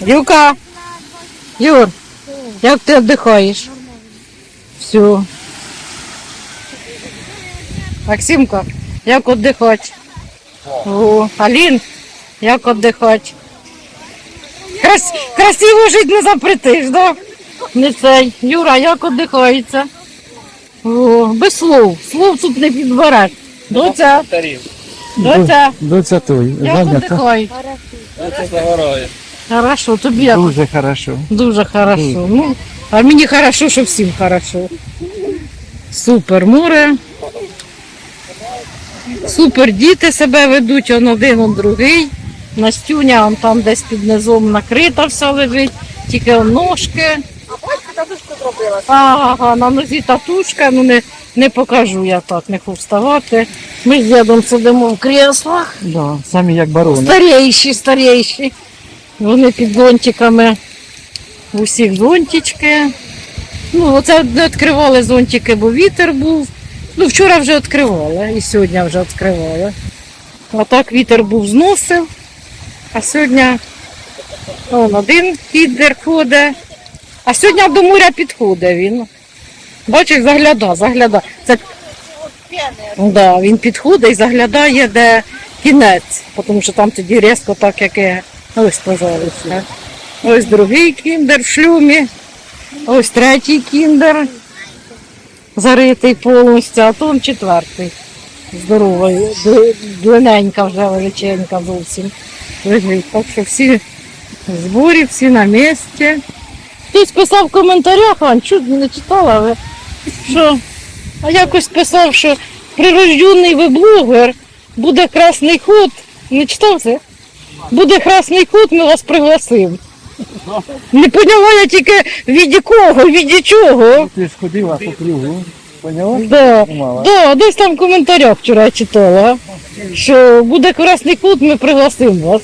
Юка, Юр, як ти віддихаєш? Все. Максимка, як віддихати? Алін, як віддихати? Крас... Красиво жити не запретиш, да? Не цей. Юра, як віддихається? Без слов. Слов тут не підбереш. Доця, доця, Доця той? Це загорає. Хорошо, тобі як? Дуже хорошо. Дуже хорошо. Ну, а мені хорошо, що всім хорошо. Супер море. Супер діти себе ведуть, он один, он другий. Настюня он там десь під низом накрита вся лежить, тільки он ножки. Ага, на нозі татушка, ну не, не покажу я так, не хочу вставати. Ми з сидимо в креслах. Да, самі як барони. Старейші, старейші. Вони під зонтиками. У всіх зонтички. Ну, оце не відкривали зонтики, бо вітер був. Ну, вчора вже відкривали і сьогодні вже відкривали. А так вітер був зносив. А сьогодні он один кідер ходить. А сьогодні до моря підходить він. Бачиш, загляда, загляда. Це Да, він підходить і заглядає, де кінець, тому що там тоді різко так, як і ось, пожалуйста. Ось другий кіндер в шлюмі, ось третій кіндер заритий повністю, а то четвертий. Здоровий, длинненька вже величенька зовсім лежить. Так що всі в зборі, всі на місці. Хтось писав в коментарях, Ань, чудо не читала, але що а якось писав, що прирожденний ви блогер, буде красний ход. Не читав це? Буде красний ход, ми вас пригласимо. Не поняла я тільки в віді кого, в віді чого. Ти ж ходила по кругу. Поняла? Да, да, десь там в коментарях вчора я читала, що буде красний ход, ми пригласимо вас.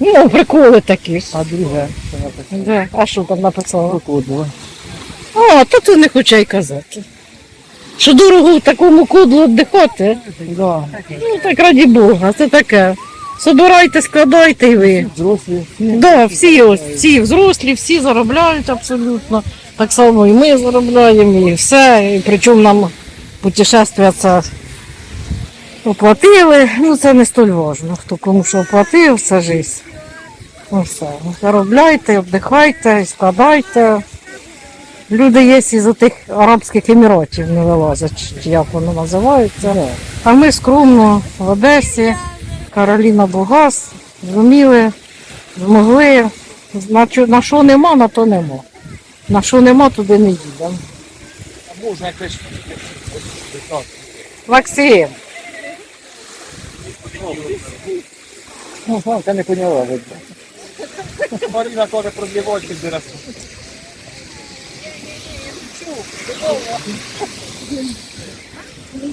Ну, приколи такі ж. А друге, що написано? Да. А що там написала? А, то ти не хоча й казати. Що дорого в такому кодлу віддихати. Да. Ну так раді Бога, це таке. Собирайте, складайте і ви. Взрослі. Да, всі, ось, всі взрослі, всі заробляють абсолютно. Так само і ми заробляємо, і все. І причому нам путешествия це оплатили. Ну це не столь важно. Хто кому що оплатив, це життя. Ну все. Заробляйте, віддихайте, складайте. Люди є із тих Арабських Еміратів не вилазять, як воно називається. А ми скромно в Одесі, Кароліна Бугас, зуміли, змогли. На, що нема, на то нема. На що нема, туди не їдемо. А можна якось Максим, Ну, Славка не поняла. видно. Марина теж продлівочки зараз.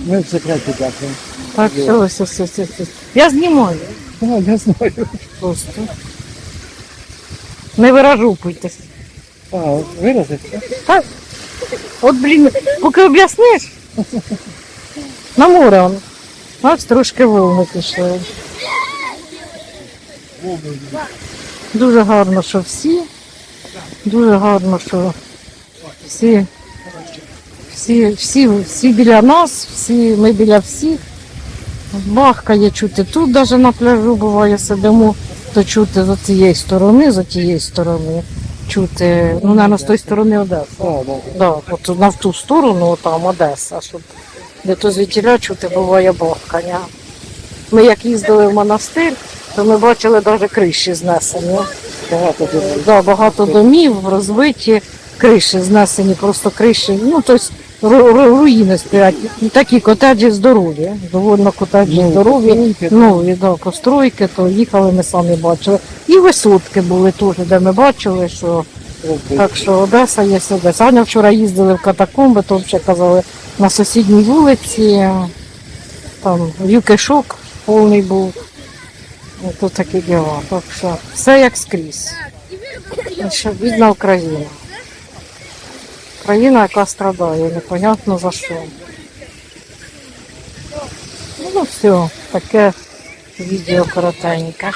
Ми в секреті дякуємо. так все, все, все, все, все. Я знімаю Ну, я знаю. просто. Не виражупуйтесь. А, виразиться? Так. От, блін, поки об'ясниш, на море он. Ось трошки волни пішли. Дуже гарно, що всі. Дуже гарно, що всі, всі, всі, всі біля нас, всі, ми біля всіх. Бахкає чути тут, навіть на пляжу буває, сидимо, то чути з цієї сторони, з тієї сторони. Чути, ну, наверное, з тої сторони Одеса. Да. Да, от на в ту сторону, там Одеса, щоб де то звідтіля чути буває бахкання. Ми як їздили в монастир, то ми бачили навіть криші знесені. Багато дуже. Да, багато домів розбиті, криші знесені, просто криші, ну тобто руїни стоять. Такі котеджі здорові, доволі котеджі Ну, здорові. Ну, і да, постройки, то їхали, ми самі бачили. І висотки були теж, де ми бачили, що так що Одеса є Одеса. Аня вчора їздили в катакомби, то вже казали на сусідній вулиці. Там юкишок повний був. Ну, Тут такі діла. Так що все як скрізь. Ну, що Бідна Україна. Країна, яка страдає, непонятно за що. Ну все, таке Відео коротеньке.